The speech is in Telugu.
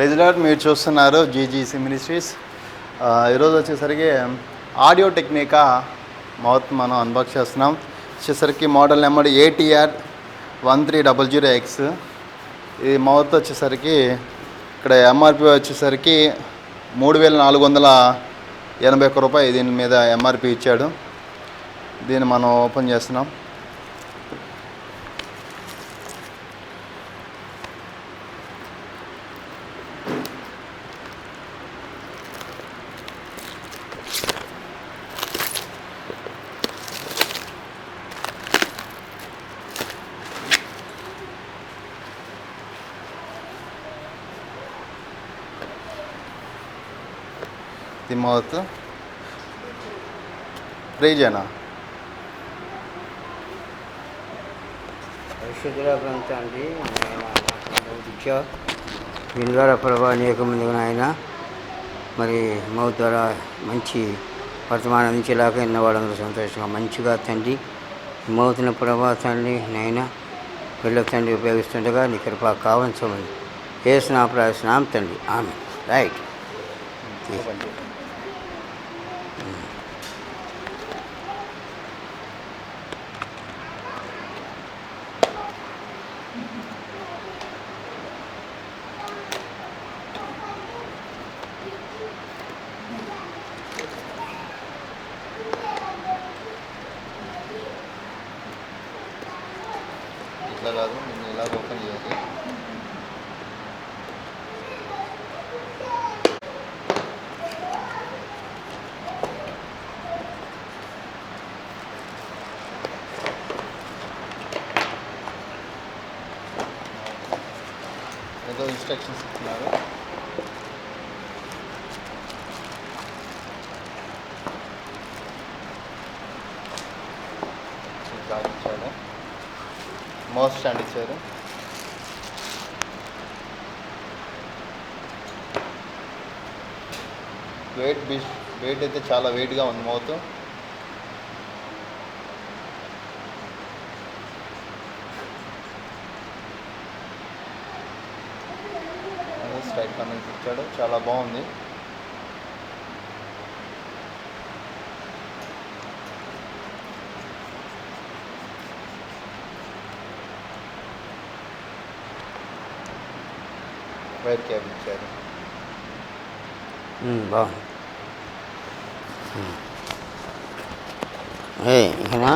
రెగ్యులర్ మీరు చూస్తున్నారు జీజీసీ మినిస్ట్రీస్. ఈరోజు వచ్చేసరికి ఆడియో టెక్నికా మౌత్ మనం అన్బాక్స్ చేస్తున్నాం. వచ్చేసరికి model number ATR one three double zero X. ఈ మౌత్ వచ్చేసరికి ఇక్కడ ఎంఆర్పి వచ్చేసరికి మూడు వేల నాలుగు వందల ఎనభై ఒక్క రూపాయి దీని మీద ఎంఆర్పి ఇచ్చాడు. దీన్ని మనం ఓపెన్ చేస్తున్నాం. The mouth. రీజనా? పరిశుద్ధుల ప్రాంతాన్ని ఇచ్చా దీని ద్వారా ప్రభా అనేక ముందుగా ఆయన. మరి మౌత్ ద్వారా మంచి వర్తమానం అందించేలాగా విన్న వాళ్ళందరూ సంతోషంగా మంచిగా తండ్రి. మౌతున్న ప్రభా తండ్రి నైనా పిల్లల తండ్రి ఉపయోగిస్తుండగా నీ కృప కావంచమని ఏ స్నాప్రాయస్నాం తండ్రి. ఆమె రైట్. ఇట్లా కాదు నేను ఇలా ఓపెన్ చేయాలి ఏదో ఇన్స్ట్రక్షన్స్ ఇస్తున్నారు బ్యాగ్ మోస్ట్ మౌస్ స్టాండ్ ఇచ్చారు. వెయిట్ బిష్ వెయిట్ అయితే చాలా వెయిట్గా ఉంది మౌత్. స్ట్రైట్ కమెంట్స్ ఇచ్చాడు. చాలా బాగుంది. వైర్ క్యాబ్ ఇచ్చారు బాగుంది ఏ ఇకనా